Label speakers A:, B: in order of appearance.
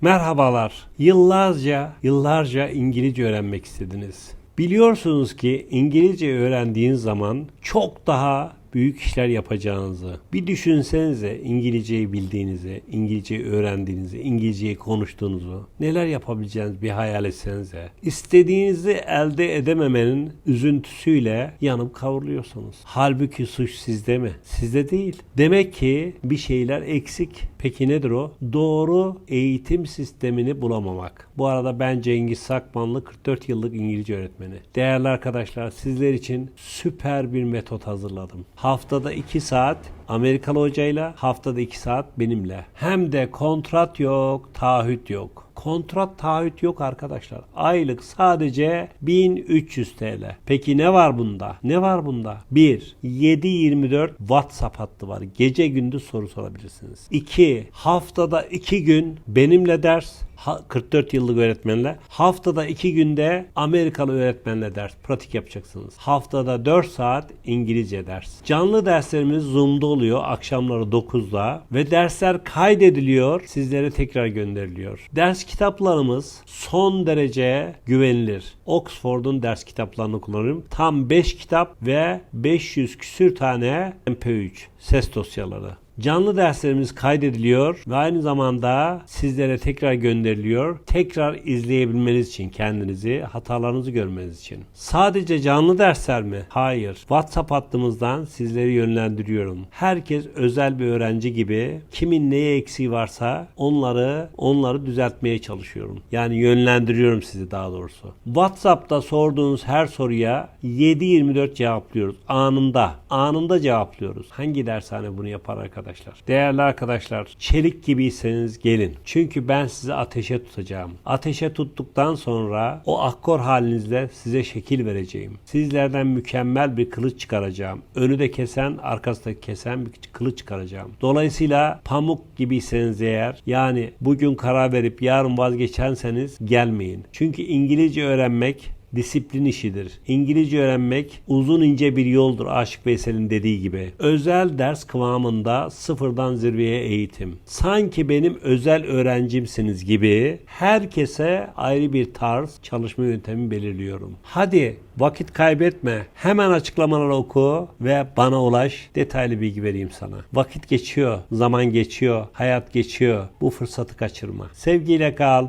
A: Merhabalar. Yıllarca, yıllarca İngilizce öğrenmek istediniz. Biliyorsunuz ki İngilizce öğrendiğiniz zaman çok daha büyük işler yapacağınızı. Bir düşünsenize İngilizceyi bildiğinizi, İngilizceyi öğrendiğinizi, İngilizceyi konuştuğunuzu, neler yapabileceğinizi bir hayal etsenize. İstediğinizi elde edememenin üzüntüsüyle yanıp kavruluyorsunuz. Halbuki suç sizde mi? Sizde değil. Demek ki bir şeyler eksik. Peki nedir o? Doğru eğitim sistemini bulamamak. Bu arada ben Cengiz Sakmanlı 44 yıllık İngilizce öğretmeni. Değerli arkadaşlar sizler için süper bir metot hazırladım. Haftada 2 saat Amerikalı hocayla, haftada 2 saat benimle. Hem de kontrat yok, taahhüt yok. Kontrat taahhüt yok arkadaşlar. Aylık sadece 1300 TL. Peki ne var bunda? Ne var bunda? 1. 7-24 WhatsApp hattı var. Gece gündüz soru sorabilirsiniz. 2. Haftada 2 gün benimle ders. Ha- 44 yıllık öğretmenle. Haftada 2 günde Amerikalı öğretmenle ders. Pratik yapacaksınız. Haftada 4 saat İngilizce ders. Canlı derslerimiz Zoom'da oluyor akşamları 9'da ve dersler kaydediliyor. Sizlere tekrar gönderiliyor. Ders kitaplarımız son derece güvenilir. Oxford'un ders kitaplarını kullanıyorum. Tam 5 kitap ve 500 küsür tane MP3 ses dosyaları. Canlı derslerimiz kaydediliyor ve aynı zamanda sizlere tekrar gönderiliyor. Tekrar izleyebilmeniz için kendinizi, hatalarınızı görmeniz için. Sadece canlı dersler mi? Hayır. WhatsApp hattımızdan sizleri yönlendiriyorum. Herkes özel bir öğrenci gibi kimin neye eksiği varsa onları onları düzeltmeye çalışıyorum. Yani yönlendiriyorum sizi daha doğrusu. WhatsApp'ta sorduğunuz her soruya 7-24 cevaplıyoruz. Anında. Anında cevaplıyoruz. Hangi dershane bunu yapar arkadaşlar? Değerli arkadaşlar, çelik gibiyseniz gelin. Çünkü ben sizi ateşe tutacağım. Ateşe tuttuktan sonra o akkor halinizle size şekil vereceğim. Sizlerden mükemmel bir kılıç çıkaracağım. Önü de kesen, arkası da kesen bir kılıç çıkaracağım. Dolayısıyla pamuk gibiyseniz eğer, yani bugün karar verip yarın vazgeçerseniz gelmeyin. Çünkü İngilizce öğrenmek disiplin işidir. İngilizce öğrenmek uzun ince bir yoldur Aşık Veysel'in dediği gibi. Özel ders kıvamında sıfırdan zirveye eğitim. Sanki benim özel öğrencimsiniz gibi herkese ayrı bir tarz çalışma yöntemi belirliyorum. Hadi vakit kaybetme. Hemen açıklamaları oku ve bana ulaş. Detaylı bilgi vereyim sana. Vakit geçiyor, zaman geçiyor, hayat geçiyor. Bu fırsatı kaçırma. Sevgiyle kal,